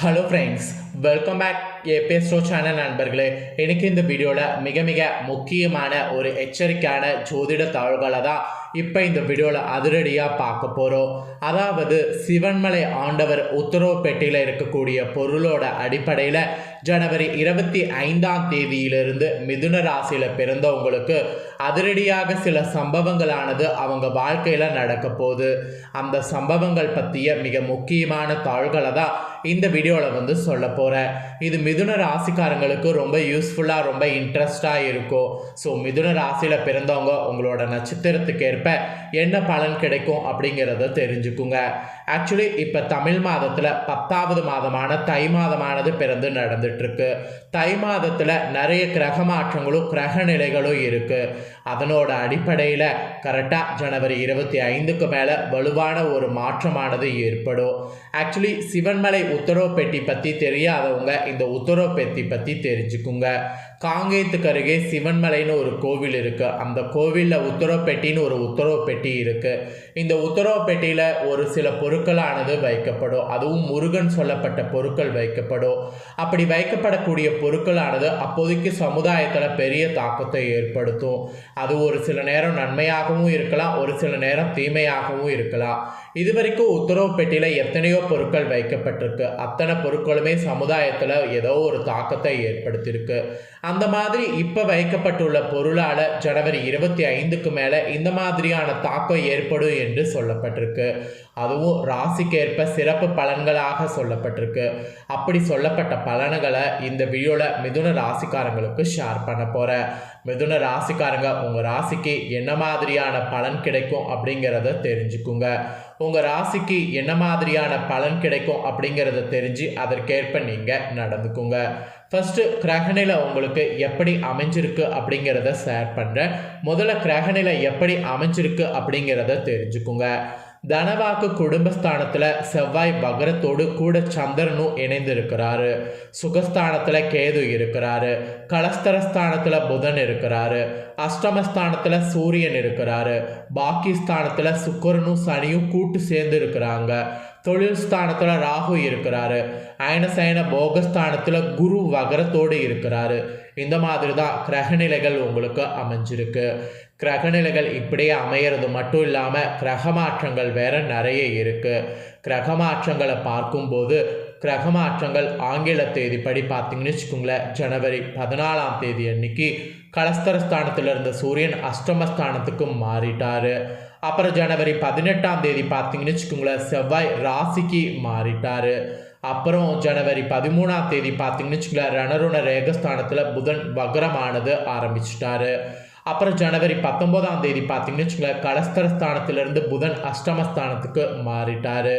Hello friends welcome back ஏபிஎஸ்டோ channel நண்பர்களே. எனக்கு இந்த வீடியோவில் மிக மிக முக்கியமான ஒரு எச்சரிக்கையான ஜோதிட தாள்களை தான் இப்போ இந்த வீடியோவில் அதிரடியாக பார்க்க போகிறோம் அதாவது சிவன்மலை ஆண்டவர் உத்தரவு பெட்டியில் இருக்கக்கூடிய பொருளோட அடிப்படையில் ஜனவரி இருபத்தி ஐந்தாம் தேதியிலிருந்து மிதுன ராசியில் பிறந்தவங்களுக்கு அதிரடியாக சில சம்பவங்களானது அவங்க வாழ்க்கையில் நடக்க போகுது. அந்த சம்பவங்கள் பற்றிய மிக முக்கியமான தாள்களை தான் இந்த வீடியோவில் வந்து சொல்ல போகிறேன் இது மிதுன ராசிக்காரங்களுக்கு ரொம்ப யூஸ்ஃபுல்லாக ரொம்ப இன்ட்ரெஸ்டாக இருக்கும். ஸோ மிதுன ராசியில் பிறந்தவங்க உங்களோட நட்சத்திரத்துக்கு ஏற்ப என்ன பலன் கிடைக்கும் அப்படிங்கிறத தெரிஞ்சுக்குங்க. ஆக்சுவலி இப்போ தமிழ் மாதத்தில் பத்தாவது மாதமான தை மாதமானது பிறந்து நடந்துட்டுருக்கு. தை மாதத்தில் நிறைய கிரக மாற்றங்களும் கிரக நிலைகளும் இருக்குது அதனோட அடிப்படையில் கரெக்டாக ஜனவரி இருபத்தி ஐந்துக்கு மேலே வலுவான ஒரு மாற்றமானது ஏற்படும். ஆக்சுவலி சிவன்மலை உத்தரவு பெட்டி பற்றி தெரியாதவங்க இந்த உத்தரவு பெட்டி பற்றி தெரிஞ்சுக்குங்க. காங்கேயத்துக்கு அருகே சிவன்மலைன்னு ஒரு கோவில் இருக்குது அந்த கோவிலில் உத்தரவு பெட்டின்னு ஒரு உத்தரவு பெட்டி இருக்குது இந்த உத்தரவு பெட்டியில் ஒரு சில பொருட்களானது வைக்கப்படும். அதுவும் முருகன் சொல்லப்பட்ட பொருட்கள் வைக்கப்படும். அப்படி வைக்கப்படக்கூடிய பொருட்களானது அப்போதைக்கு சமுதாயத்தில் பெரிய தாக்கத்தை ஏற்படுத்தும். அது ஒரு சில நேரம் நன்மையாகவும் இருக்கலாம் ஒரு சில நேரம் தீமையாகவும் இருக்கலாம். இது வரைக்கும் உத்தரவு பெட்டியில் எத்தனையோ பொருட்கள் வைக்கப்பட்டிருக்கு. அத்தனை பொருட்களுமே சமுதாயத்தில் ஏதோ ஒரு தாக்கத்தை ஏற்படுத்தியிருக்கு. அந்த மாதிரி இப்போ வைக்கப்பட்டுள்ள பொருளால் ஜனவரி இருபத்தி ஐந்துக்கு மேலே இந்த மாதிரியான தாக்கம் ஏற்படும் என்று சொல்லப்பட்டிருக்கு. அதுவும் ராசிக்கேற்ப சிறப்பு பலன்களாக சொல்லப்பட்டிருக்கு. அப்படி சொல்லப்பட்ட பலன்களை இந்த வீடியோவில் மிதுன ராசிக்காரங்களுக்கு ஷேர் பண்ண போகிறேன் மிதுன ராசிக்காரங்க உங்கள் ராசிக்கு என்ன மாதிரியான பலன் கிடைக்கும் அப்படிங்கிறத தெரிஞ்சுக்குங்க. உங்கள் ராசிக்கு என்ன மாதிரியான பலன் கிடைக்கும் அப்படிங்கிறத தெரிஞ்சு அதற்கேற்ப நீங்கள் நடந்துக்குங்க. ஃபஸ்ட்டு கிரகநிலை உங்களுக்கு எப்படி அமைஞ்சிருக்கு அப்படிங்கிறத ஷேர் பண்ணுறேன் முதல்ல கிரகநிலை எப்படி அமைஞ்சிருக்கு அப்படிங்கிறத தெரிஞ்சுக்குங்க. தனவாக்கு குடும்பஸ்தானத்தில் செவ்வாய் பகரத்தோடு கூட சந்திரனும் இணைந்திருக்கிறாரு. சுகஸ்தானத்தில் கேது இருக்கிறாரு. கலஸ்தரஸ்தானத்தில் புதன் இருக்கிறாரு. அஷ்டமஸ்தானத்தில் சூரியன் இருக்கிறாரு. பாக்கிஸ்தானத்தில் சுக்கரனும் சனியும் கூட்டு சேர்ந்து இருக்கிறாங்க தொழில் ஸ்தானத்தில் ராகு இருக்கிறாரு. அயனசயன போகஸ்தானத்தில் குரு வகரத்தோடு இருக்கிறாரு. இந்த மாதிரி தான் கிரகநிலைகள் உங்களுக்கு அமைஞ்சிருக்கு. கிரகநிலைகள் இப்படியே அமையிறது மட்டும் இல்லாமல் கிரகமாற்றங்கள் வேற நிறைய இருக்குது கிரகமாற்றங்களை பார்க்கும்போது கிரகமாற்றங்கள் ஆங்கில ஆங்கில தேதிப்படி பார்த்தீங்கன்னு வச்சுக்கோங்களேன். ஜனவரி பதினாலாம் தேதி அன்னைக்கு கலஸ்தரஸ்தானத்தில் இருந்த சூரியன் அஷ்டமஸ்தானத்துக்கு மாறிட்டார். அப்புறம் ஜனவரி பதினெட்டாம் தேதி பார்த்தீங்கன்னு வச்சுக்கோங்களேன் செவ்வாய் ராசிக்கு மாறிட்டார். அப்புறம் ஜனவரி பதிமூணாம் தேதி பார்த்தீங்கன்னு வச்சுக்கோங்களேன் ரணருண ரேகஸ்தானத்தில் புதன் வக்ரமானது ஆரம்பிச்சிட்டாரு. அப்புறம் ஜனவரி பத்தொம்போதாம் தேதி பார்த்தீங்கன்னு வச்சுக்கோங்களேன் கலஸ்தரஸ்தானத்திலிருந்து புதன் அஷ்டமஸ்தானத்துக்கு மாறிட்டார்.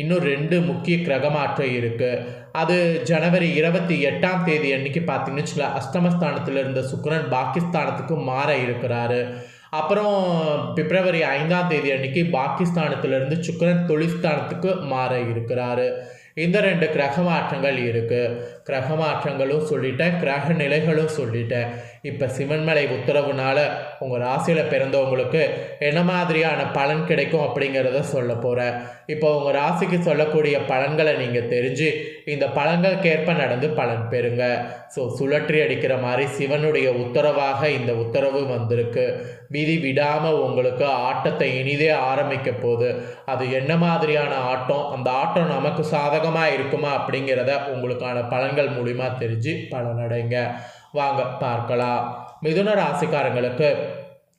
இன்னும் ரெண்டு முக்கிய கிரகமாற்றம் இருக்குது அது ஜனவரி இருபத்தி எட்டாம் தேதி அன்னைக்கு பார்த்தீங்கன்னு வச்சுக்கோங்களேன் அஷ்டமஸ்தானத்தில் இருந்த சுக்கரன் பாகிஸ்தானத்துக்கு மாற இருக்கிறாரு. அப்புறம் பிப்ரவரி ஐந்தாம் தேதி அன்னைக்கு பாகிஸ்தானத்திலிருந்து சுக்கரன் தொழில்ஸ்தானத்துக்கு மாற இருக்கிறாரு. இந்த ரெண்டு கிரக மாற்றங்கள் இருக்குது கிரக மாற்றங்களும் சொல்லிட்டேன் கிரக நிலைகளும் சொல்லிட்டேன். இப்போ சிவன்மலை உத்தரவுனால உங்கள் ராசியில் பிறந்தவங்களுக்கு என்ன மாதிரியான பலன் கிடைக்கும் அப்படிங்கிறத சொல்ல போகிறேன் இப்போ உங்கள் ராசிக்கு சொல்லக்கூடிய பலன்களை நீங்கள் தெரிஞ்சு இந்த பலன்களுக்கேற்ப நடந்து பலன் பெறுங்க. ஸோ சுழற்றி அடிக்கிற மாதிரி சிவனுடைய உத்தரவாக இந்த உத்தரவு வந்திருக்கு. விதி விடாமல் உங்களுக்கு ஆட்டத்தை இனிதே ஆரம்பிக்க போகுது. அது என்ன மாதிரியான ஆட்டம்? அந்த ஆட்டம் நமக்கு சாதகமாக இருக்குமா அப்படிங்கிறத உங்களுக்கான பலன்கள் மூலிமா தெரிஞ்சு பலனடைங்க. வாங்க பார்க்கலாம். மிதுன ராசிக்காரங்களுக்கு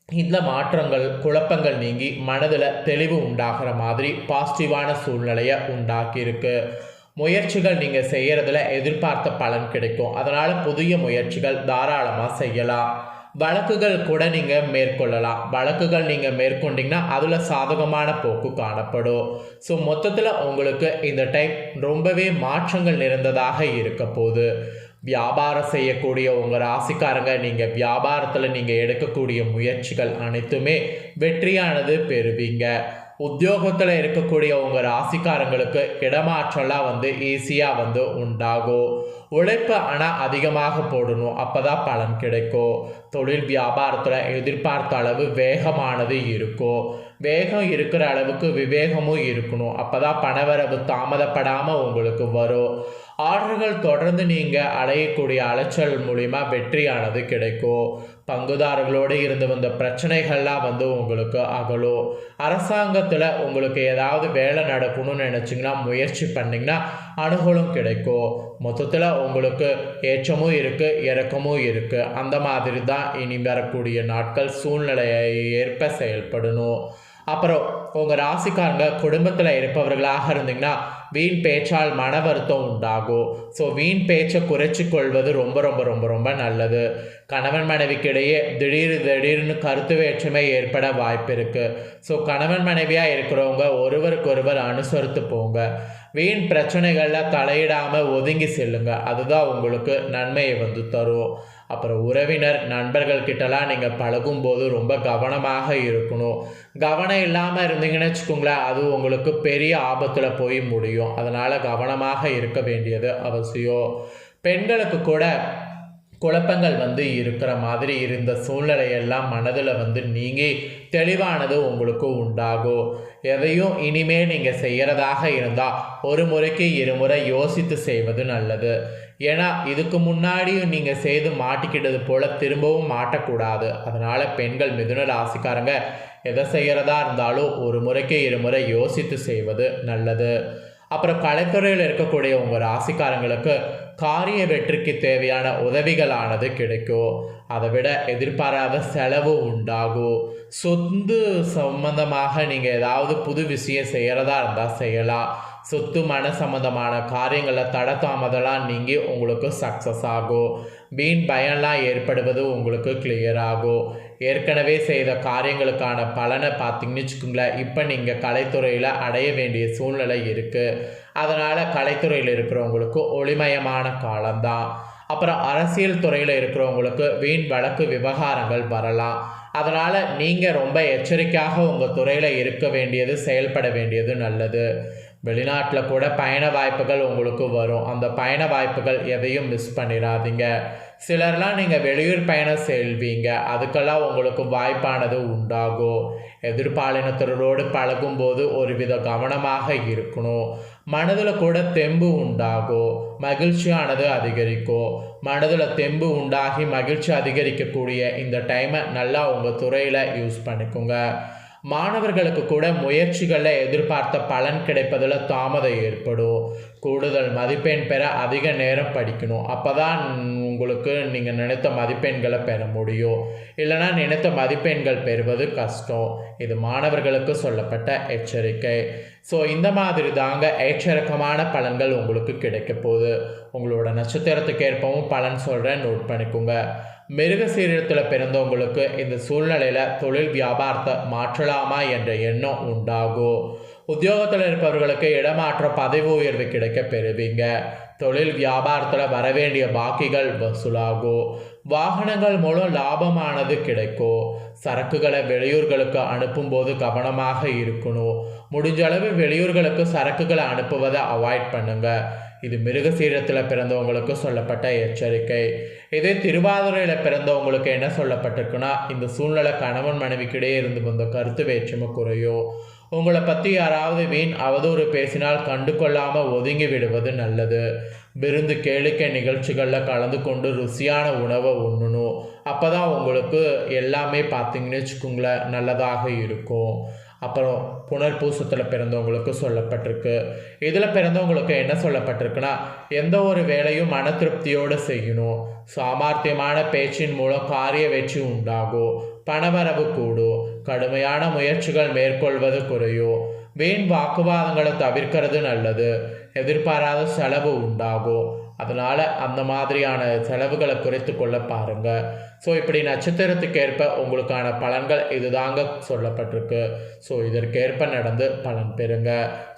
இந்த மாற்றங்கள் குழப்பங்கள் நீங்கி மனதில் தெளிவு உண்டாகிற மாதிரி பாசிட்டிவான சூழ்நிலையை உண்டாக்கியிருக்கு. முயற்சிகள் நீங்கள் செய்கிறதுல எதிர்பார்த்த பலன் கிடைக்கும். அதனால் புதிய முயற்சிகள் தாராளமாக செய்யலாம். வழக்குகள் கூட நீங்கள் மேற்கொள்ளலாம். வழக்குகள் நீங்கள் மேற்கொண்டீங்கன்னா அதில் சாதகமான போக்கு காணப்படும். ஸோ மொத்தத்தில் உங்களுக்கு இந்த டைம் ரொம்பவே மாற்றங்கள் நிறைந்ததாக இருக்க போகுது. வியாபாரம் செய்யக்கூடிய உங்கள் ராசிக்காரங்க நீங்கள் வியாபாரத்தில் நீங்கள் எடுக்கக்கூடிய முயற்சிகள் அனைத்துமே வெற்றியானது பெறுவீங்க. உத்தியோகத்தில் இருக்கக்கூடிய உங்கள் ராசிக்காரங்களுக்கு இடமாற்றம்லாம் வந்து ஈஸியாக வந்து உண்டாகும் உழைப்பு ஆனால் அதிகமாக போடணும். அப்போ தான் பலன் கிடைக்கும் தொழில் வியாபாரத்தில் எதிர்பார்த்த அளவு வேகமானது இருக்கும் வேகம் இருக்கிற அளவுக்கு விவேகமும் இருக்கணும். அப்போ தான் பணவரவு தாமதப்படாமல் உங்களுக்கு வரும். ஆர்டர்கள் தொடர்ந்து நீங்கள் அடையக்கூடிய அலைச்சல் மூலிமா வெற்றியானது கிடைக்கும் பங்குதாரர்களோடு இருந்து வந்த பிரச்சனைகள்லாம் வந்து உங்களுக்கு அகலும் அரசாங்கத்தில் உங்களுக்கு ஏதாவது வேலை நடக்கணும்னு நினச்சிங்கன்னா முயற்சி பண்ணிங்கன்னா அனுகூலம் கிடைக்கும். மொத்தத்தில் உங்களுக்கு ஏற்றமும் இருக்குது இறக்கமும் இருக்குது அந்த மாதிரி தான் இனி வரக்கூடிய நாட்கள் சூழ்நிலையை ஏற்ப செயல்படணும். அப்புறம் உங்கள் ராசிக்காரங்க குடும்பத்தில் இருப்பவர்களாக இருந்தீங்கன்னா வீண் பேச்சால் மன வருத்தம் உண்டாகும் ஸோ வீண் பேச்சை குறைச்சி கொள்வது ரொம்ப ரொம்ப ரொம்ப ரொம்ப நல்லது. கணவன் மனைவிக்கிடையே திடீர் திடீர்னு கருத்து வேற்றுமை ஏற்பட வாய்ப்பு இருக்குது ஸோ கணவன் மனைவியாக இருக்கிறவங்க ஒருவருக்கொருவர் அனுசரித்து போங்க. வீண் பிரச்சனைகளில் தலையிடாமல் ஒதுங்கி செல்லுங்க. அதுதான் உங்களுக்கு நன்மையை வந்து தரும். அப்புறம் உறவினர் நண்பர்கள் கிட்டலாம் நீங்கள் பழகும்போது ரொம்ப கவனமாக இருக்கணும். கவனம் இல்லாமல் இருந்தீங்கன்னு வச்சுக்கோங்களேன் அது உங்களுக்கு பெரிய ஆபத்தில் போய் முடியும். அதனால் கவனமாக இருக்க வேண்டியது அவசியம். பெண்களுக்கு கூட குழப்பங்கள் வந்து இருக்கிற மாதிரி இருந்த சூழ்நிலையெல்லாம் மனதில் வந்து நீங்கி தெளிவானது உங்களுக்கு உண்டாகும். எதையும் இனிமே நீங்கள் செய்கிறதாக இருந்தால் ஒரு முறைக்கு இருமுறை யோசித்து செய்வது நல்லது. ஏன்னா இதுக்கு முன்னாடியும் நீங்கள் செய்து மாட்டிக்கிட்டது போல் திரும்பவும் மாட்டக்கூடாது. அதனால் பெண்கள் மிதுன ராசிக்காரங்க எதை செய்கிறதா இருந்தாலும் ஒரு முறைக்கு இருமுறை யோசித்து செய்வது நல்லது. அப்புறம் கலைத்துறையில் இருக்கக்கூடிய உங்கள் ராசிக்காரங்களுக்கு காரிய வெற்றிக்கு தேவையான உதவிகளானது கிடைக்கும். அதை விட எதிர்பாராத செலவு உண்டாகும். சொந்து சம்பந்தமாக நீங்கள் ஏதாவது புது விஷயம் செய்கிறதா இருந்தால் செய்யலாம். சொத்து மன சம்மந்தமான காரியங்களை தட நீங்கி உங்களுக்கு சக்ஸஸ் ஆகும் வீண் பயம்லாம் ஏற்படுவது உங்களுக்கு கிளியர் ஆகும் ஏற்கனவே செய்த காரியங்களுக்கான பலனை பார்த்தீங்கன்னு வச்சுக்கோங்களேன் இப்போ நீங்கள் கலைத்துறையில் அடைய வேண்டிய சூழ்நிலை இருக்குது அதனால் கலைத்துறையில் இருக்கிறவங்களுக்கு ஒளிமயமான காலம்தான். அப்புறம் அரசியல் துறையில் இருக்கிறவங்களுக்கு வீண் வழக்கு விவகாரங்கள் வரலாம். அதனால் நீங்கள் ரொம்ப எச்சரிக்கையாக உங்கள் துறையில் இருக்க வேண்டியது செயல்பட வேண்டியது நல்லது. வெளிநாட்டில் கூட பயண வாய்ப்புகள் உங்களுக்கு வரும். அந்த பயண வாய்ப்புகள் எதையும் மிஸ் பண்ணிடாதீங்க சிலர்லாம் நீங்கள் வெளியூர் பயணம் செல்வீங்க. அதுக்கெல்லாம் உங்களுக்கு வாய்ப்பானது உண்டாகும். எதிர்பாலினத்தரோடு பழகும்போது ஒருவித கவனமாக இருக்கணும். மனதில் கூட தெம்பு உண்டாகும். மகிழ்ச்சியானது அதிகரிக்கும். மனதில் தெம்பு உண்டாகி மகிழ்ச்சி அதிகரிக்கக்கூடிய இந்த டைமை நல்லா உங்கள் துறையில் யூஸ் பண்ணிக்கோங்க. மாணவர்களுக்கு கூட முயற்சிகளில் எதிர்பார்த்த பலன் கிடைப்பதில் தாமதம் ஏற்படும். கூடுதல் மதிப்பெண் பெற அதிக நேரம் படிக்கணும். அப்போ தான் உங்களுக்கு நீங்கள் நினைத்த மதிப்பெண்களை பெற முடியும். இல்லைனா நினைத்த மதிப்பெண்கள் பெறுவது கஷ்டம். இது மாணவர்களுக்கு சொல்லப்பட்ட எச்சரிக்கை. ஸோ இந்த மாதிரி தாங்க எச்சரிக்கமான பலன்கள் உங்களுக்கு கிடைக்க போகுது. உங்களோட நட்சத்திரத்துக்கு ஏற்பவும் பலன் சொல்கிறேன் நோட் பண்ணிக்கோங்க. மிருக சீரத்தில் பிறந்தவங்களுக்கு இந்த சூழ்நிலையில் தொழில் வியாபாரத்தை மாற்றலாமா என்ற எண்ணம் உண்டாகும். உத்தியோகத்தில் இருப்பவர்களுக்கு இடமாற்ற பதவி உயர்வு கிடைக்க பெறுவீங்க. தொழில் வியாபாரத்தில் வரவேண்டிய பாக்கிகள் வசூலாகும். வாகனங்கள் மூலம் லாபமானது கிடைக்கும். சரக்குகளை வெளியூர்களுக்கு அனுப்பும்போது கவனமாக இருக்கணும். முடிஞ்ச அளவு வெளியூர்களுக்கு சரக்குகளை அனுப்புவதை அவாய்ட் பண்ணுங்கள் இது மிருகசீரத்தில் பிறந்தவங்களுக்கு சொல்லப்பட்ட எச்சரிக்கை. இதே திருவாதிரையில் பிறந்தவங்களுக்கு என்ன சொல்லப்பட்டிருக்குன்னா இந்த சூழ்நிலை கணவன் மனைவிக்கிடையே இருந்து வந்த கருத்து வேற்றுமை குறையும் உங்களை பற்றி யாராவது வீண் அவதூறு பேசினால் கண்டு கொள்ளாமல் ஒதுங்கி விடுவது நல்லது. விருந்து கேளிக்கை நிகழ்ச்சிகளில் கலந்து கொண்டு ருசியான உணவை உண்ணணும். அப்போ தான் உங்களுக்கு எல்லாமே பார்த்தீங்கன்னு வச்சுக்கோங்களேன் நல்லதாக இருக்கும். அப்புறம் புனர்பூசத்தில் பிறந்தவங்களுக்கு சொல்லப்பட்டிருக்கு. இதில் பிறந்தவங்களுக்கு என்ன சொல்லப்பட்டிருக்குன்னா எந்த ஒரு வேலையும் மன திருப்தியோடு செய்யணும். சாமர்த்தியமான பேச்சின் மூலம் காரிய வெற்றி உண்டாகும். பணவரவு கூடும். கடுமையான முயற்சிகள் மேற்கொள்வது குறையும். வீண் வாக்குவாதங்களை தவிர்க்கிறது நல்லது. எதிர்பாராத செலவு உண்டாகும். அதனால் அந்த மாதிரியான செலவுகளை குறைத்து கொள்ள பாருங்கள் ஸோ இப்படி நட்சத்திரத்துக்கு ஏற்ப உங்களுக்கான பலன்கள் இதுதாங்க சொல்லப்பட்டிருக்கு. ஸோ இதற்கேற்ப நடந்து பலன் பெறுங்க.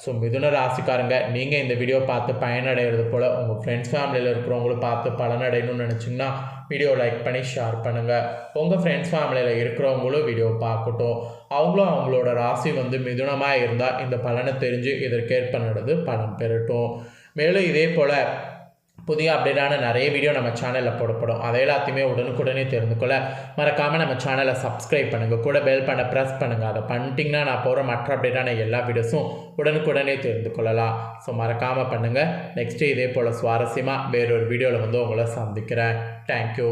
ஸோ மிதுன ராசிக்காரங்க நீங்கள் இந்த வீடியோ பார்த்து பயனடைகிறது போல் உங்கள் ஃப்ரெண்ட்ஸ் ஃபேமிலியில் இருக்கிறவங்களும் பார்த்து பலனடையணும்னு நினச்சிங்கன்னா வீடியோ லைக் பண்ணி ஷேர் பண்ணுங்கள் உங்கள் ஃப்ரெண்ட்ஸ் ஃபேமிலியில் இருக்கிறவங்களும் வீடியோ பார்க்கட்டும். அவங்களும் அவங்களோட ராசி வந்து மிதுனமாக இருந்தால் இந்த பலனை தெரிஞ்சு இதற்கேற்ப நடந்து பலன் பெறட்டும். மேலும் இதே போல் புதிய அப்டேட்டான நிறைய வீடியோ நம்ம சேனலில் போடப்படும். அதை எல்லாத்தையுமே உடனுக்குடனே தெரிந்து கொள்ள மறக்காமல் நம்ம சேனலை சப்ஸ்கிரைப் பண்ணுங்கள் கூட பெல் பண்ண ப்ரெஸ் பண்ணுங்கள் அதை பண்ணிட்டீங்கன்னா நான் போகிற மற்ற அப்டேட்டான எல்லா வீடியோஸும் உடனுக்குடனே தெரிந்து கொள்ளலாம் ஸோ மறக்காமல் பண்ணுங்கள் நெக்ஸ்ட்டு இதே போல் சுவாரஸ்யமாக வேறொரு வீடியோவில் வந்து உங்களை சந்திக்கிறேன். தேங்க்யூ